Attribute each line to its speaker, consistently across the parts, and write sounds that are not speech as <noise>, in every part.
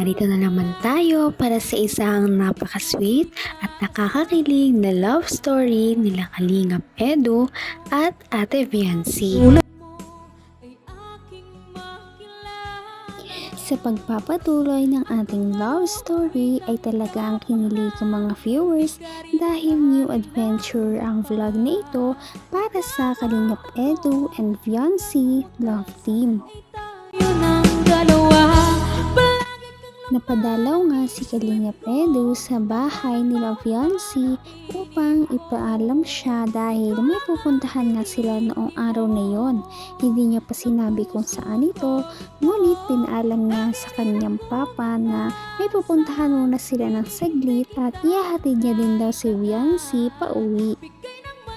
Speaker 1: narito na naman tayo para sa isang napaka-sweet at nakakakilig na love story nila Kalingap Edu at Ate Viancy. Sa pagpapatuloy ng ating love story ay talagang kinilig ang mga viewers dahil new adventure ang vlog na ito para sa Kalingap Edu and Viancy Love Team. Napadalaw nga si Kalingap Edu sa bahay nila Viancy upang ipaalam siya dahil may pupuntahan nga sila noong araw na yon. Hindi niya pa sinabi kung saan ito, ngunit pinaalam niya sa kanyang papa na may pupuntahan muna sila ng saglit at ihahatid niya din daw si Viancy pa uwi.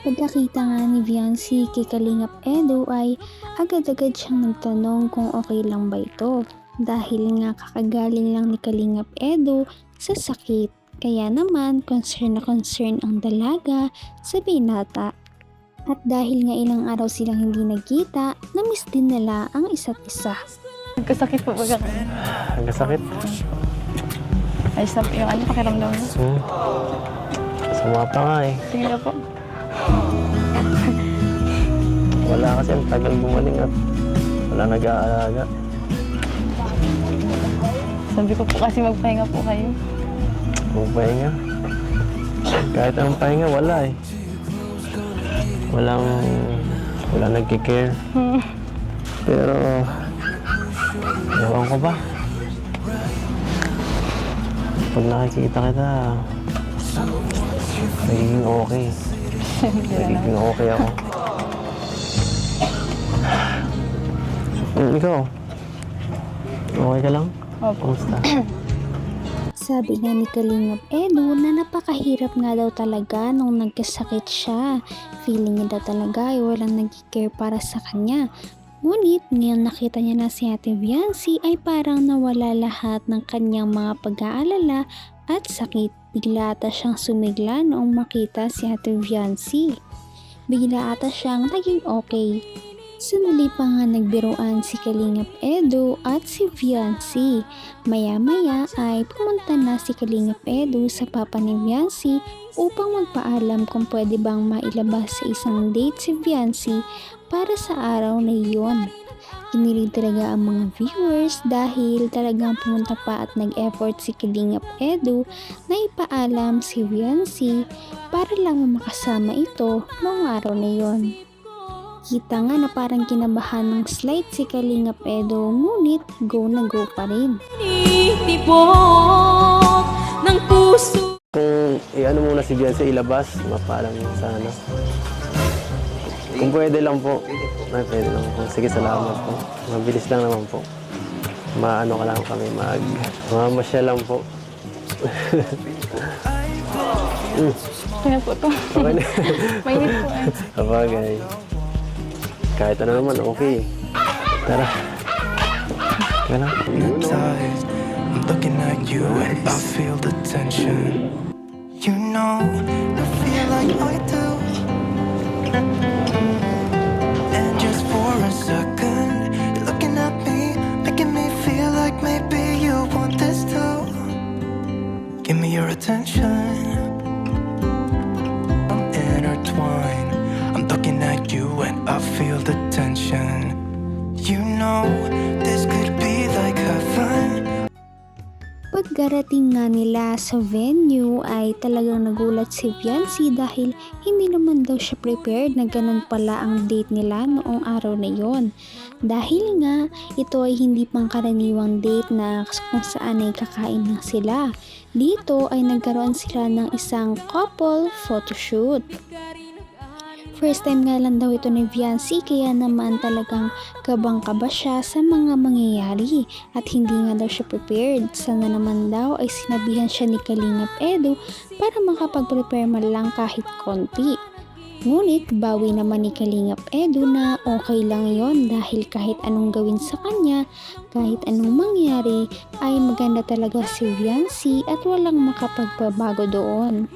Speaker 1: Pagkakita nga ni Viancy kay Kalingap Edu ay agad-agad siyang nagtanong kung okay lang ba ito dahil nga kakagaling lang ni Kalingap Edu sa sakit. Kaya naman, concern na concern ang dalaga sa binata. At dahil nga ilang araw silang hindi nagkita, namiss din nila ang isa't isa.
Speaker 2: Nagkasakit po ba ka?
Speaker 3: Nagkasakit.
Speaker 2: Ayos na po yung ano, pakiramdam mo.
Speaker 3: Hmm. Sama pa nga eh.
Speaker 2: Tingnan niyo po.
Speaker 3: Wala kasi ang tagal gumaling at wala nag-aalaga.
Speaker 2: Sabi ko po kasi magpahinga po kayo.
Speaker 3: Kung pahinga. Kahit anong pahinga, wala eh. Walang, wala nagkikare. Pero, ewan ko ba? Pag nakikita kita, nagiging okay. Nagiging okay ako. Hmm, ikaw? Okay ka lang?
Speaker 2: Opo.
Speaker 3: Kumusta? <clears throat>
Speaker 1: Sabi nga ni Kalingap Edu na napakahirap nga daw talaga nung nagkasakit siya. Feeling niya daw talaga ay walang nag-care para sa kanya. Ngunit ngayon nakita niya na si Ate Viancy ay parang nawala lahat ng kanyang mga pag-aalala at sakit. Bigla ata siyang sumigla noong makita si Ate Viancy. Bigla ata siyang naging okay. Sandali pa nga nagbiruan si Kalingap Edu at si Viancy. Maya-maya ay pumunta na si Kalingap Edu sa papa ni Viancy upang magpaalam kung pwede bang mailabas sa isang date si Viancy para sa araw na iyon. Kinilig talaga ang mga viewers dahil talagang pumunta pa at nag-effort si Kalingap Edu na ipaalam si Viancy para lang makasama ito noong araw na iyon. Kita nga na parang kinabahan ng slide si Kalingap Edo ngunit go na go pa rin.
Speaker 4: Tibok ng puso
Speaker 3: Kung i-ano muna si Beyonce, ilabas, mapaalam mo sana. Kung pwede lang po. Ay, pwede lang po. Sige, salamat po. Mabilis lang naman po. Maano ka lang kami, mag... Mamasya lang po.
Speaker 2: Tingnan <laughs> po to.
Speaker 3: Okay na. <laughs>
Speaker 2: Mainit po eh.
Speaker 3: Kahit ano naman, okay. Tara. Tara.
Speaker 5: I'm looking at you and I feel the tension. You know, I feel like I do. And just for a second, you're looking at me, making me feel like maybe you want this too. Give me your attention. Tension. You know, this could be like heaven.
Speaker 1: Pagkarating nga nila sa venue ay talagang nagulat si Viancy dahil hindi naman daw siya prepared na ganun pala ang date nila noong araw na yon. Dahil nga ito ay hindi pangkaraniwang date na kung saan ay kakain lang sila. Dito ay nagkaroon sila ng isang couple photoshoot. First time nga lang daw ito ni Viancy kaya naman talagang kabang-kaba siya sa mga mangyayari at hindi nga daw siya prepared. Sana naman daw ay sinabihan siya ni Kalingap Edu para makapag-prepare man lang kahit konti. Ngunit bawi naman ni Kalingap Edu na okay lang yon dahil kahit anong gawin sa kanya, kahit anong mangyari, ay maganda talaga si Viancy at walang makapagpabago doon.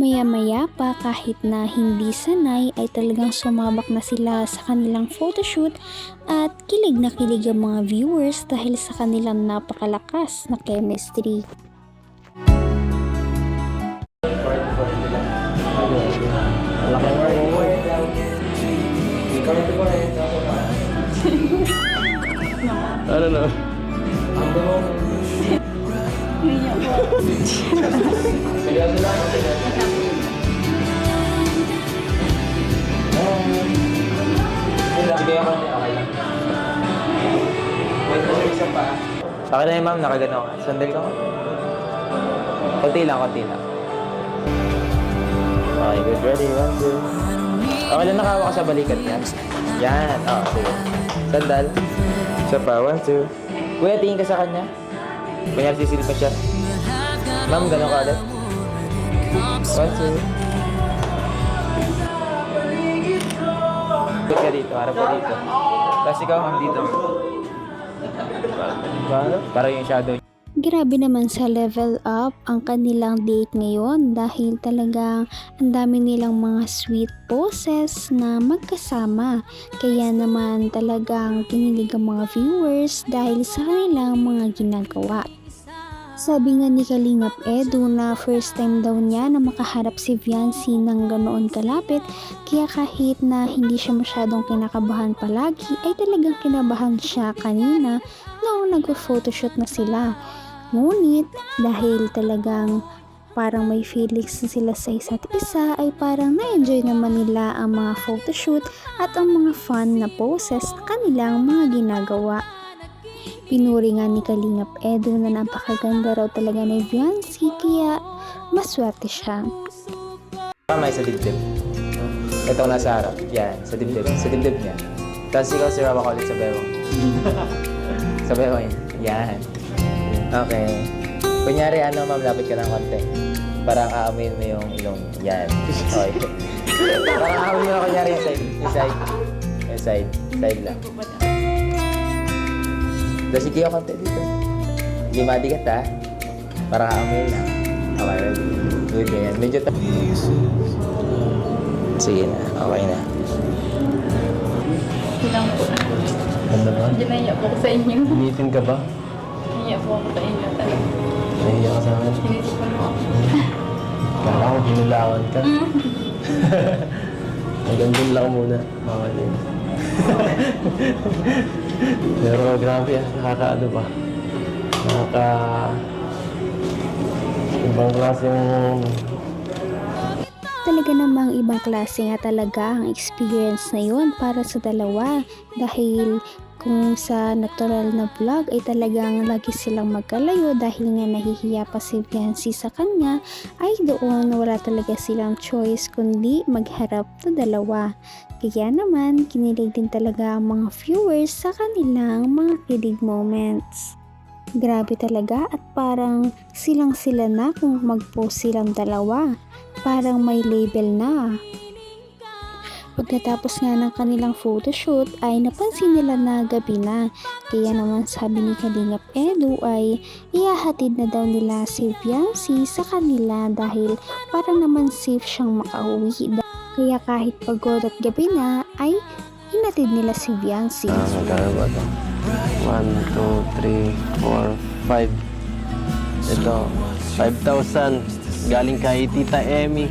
Speaker 1: Maya-maya pa kahit na hindi sanay ay talagang sumabak na sila sa kanilang photoshoot at kilig na kilig ang mga viewers dahil sa kanilang napakalakas na chemistry.
Speaker 3: Ano na?
Speaker 6: Sa akin na yun, ma'am, nakagano ka. Sandal ka. Konti lang, konti lang. Okay, good. Ready? One, two. Okay lang, nakawa ka sa balikat yan. Yan. Oo, sige. Sandal. Isa pa. One, two. Kuya, tingin ka sa kanya. Kuya, sisilpa siya. Ma'am, gano'n ka ulit. One, two. Ikot ka dito, harap ka dito. Tapos ikaw, ma'am, dito. Para, para yung shadow
Speaker 1: Grabe naman sa level up ang kanilang date ngayon dahil talagang ang dami nilang mga sweet poses na magkasama. Kaya naman talagang kinilig ang mga viewers dahil sa kanilang mga ginagawa. Sabi nga ni Kalingap Edu na first time daw niya na makaharap si Viancy ng ganoon kalapit kaya kahit na hindi siya masyadong kinakabahan palagi ay talagang kinabahan siya kanina noong nag-photoshoot na sila. Ngunit dahil talagang parang may feelings na sila sa isa't isa ay parang na-enjoy naman nila ang mga photoshoot at ang mga fun na poses na kanilang mga ginagawa. Pinuri nga ni Kalingap Edu na napakaganda raw talaga ni Viancy kaya maswerte siya.
Speaker 6: Tama sa dibdib. Ito nasa harap. Yan, sa dibdib. Sa dibdib niya. Tapos ikaw, sir, hawak ulit sa bewang. <laughs> sa bewang yan. Yan. Okay. Kunyari, ano, ma'am, lapit ka ng konti. Parang aamuin mo yung ilong. Yan. Okay. Parang aamuin mo na kunyari yung side. Yung side. Yung side. Side lang. Tapos ikaw konti dito. Hindi madigat, ha? Parang aamuin lang. Okay? Good, ganyan. Medyo ta- Sige na, okay na.
Speaker 2: Bilang po.
Speaker 3: Ganda ba?
Speaker 2: Hindi naiyak po ako sa inyo.
Speaker 3: Meeting ka ba?
Speaker 2: Naiyak po ako talaga.
Speaker 3: Nahiya ka sa akin.
Speaker 2: Sinisipan mo ako. <laughs>
Speaker 3: Kala ko binulangan ka. Hanggang dun lang muna. Bawal yun. <laughs> Pero grabe ah, nakakaano ba? Nakaka... Ibang klaseng...
Speaker 1: Talaga namang ibang klase nga talaga ang experience na yun para sa dalawa dahil kung sa natural na vlog ay talagang lagi silang magkalayo dahil nga nahihiya pa si Viancy sa kanya ay doon wala talaga silang choice kundi magharap na dalawa. Kaya naman kinilig din talaga ang mga viewers sa kanilang mga kilig moments. Grabe talaga at parang silang sila na kung mag-post silang dalawa. Parang may label na. Pagkatapos nga ng kanilang photoshoot ay napansin nila na gabi na. Kaya naman sabi ni Kalingap Edu ay ihahatid na daw nila si Viancy sa kanila dahil para naman safe siyang makauwi. Kaya kahit pagod at gabi na ay hinatid nila si Viancy.
Speaker 3: Ah, magkano ba ito? 1, 2, 3, 4, 5. Ito, 5,000. Galing kay Tita Emmy.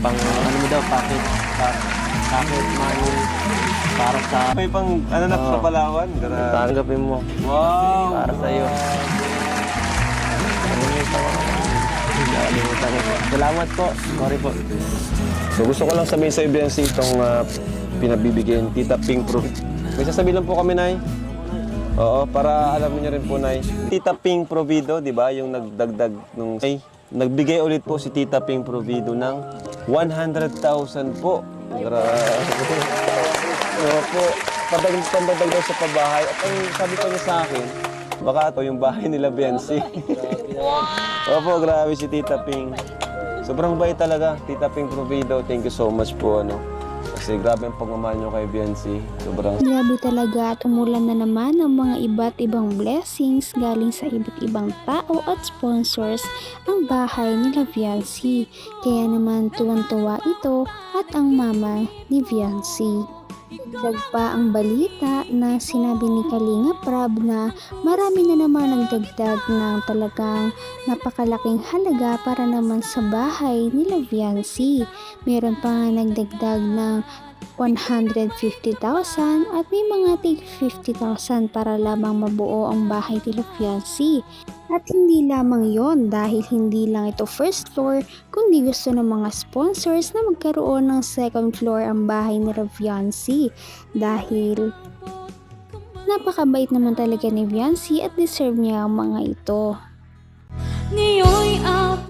Speaker 3: Pang ano mo daw, packet. Pa, packet money. Para sa...
Speaker 7: May pang ano na sa Palawan? Grabe.
Speaker 3: Tanggapin mo.
Speaker 7: Wow!
Speaker 3: Para sa iyo. Yung tawa? Nakalimutan ko. Salamat po. Sorry po.
Speaker 7: So gusto ko lang sabihin sa IBNC itong uh, pinabibigyan Tita Pink Proof. May sasabihin lang po kami, Nay. Oo, para alam niyo rin po, Nay. Tita Pink Provido, di ba? Yung nagdagdag nung... Ay, nagbigay ulit po si Tita Pink Provido ng 100,000 po. Grabe. Oo po. Padagdag, padagdag daw sa pabahay. At ang sabi pa niya sa akin, baka ito yung bahay nila, Bensi. Opo, grabe si Tita Ping. Sobrang bait talaga, Tita Ping Provido. Thank you so much po, ano. Kasi grabe ang pagmamahal nyo kay Biancy. Sobrang
Speaker 1: Grabe talaga at umulan na naman ng mga iba't ibang blessings galing sa iba't ibang tao at sponsors ang bahay ni Viancy. Kaya naman tuwan-tuwa ito at ang mama ni Viancy. Dagdag pa ang balita na sinabi ni Kalinga Prab na marami na naman nagdagdag ng talagang napakalaking halaga para naman sa bahay ni Viancy. Meron pa nagdagdag ng 150,000 at may mga tig 50,000 para lamang mabuo ang bahay ni Fiancé. At hindi lamang yon dahil hindi lang ito first floor kundi gusto ng mga sponsors na magkaroon ng second floor ang bahay ni Fiancé dahil napakabait naman talaga ni Fiancé at deserve niya ang mga ito.
Speaker 4: Apta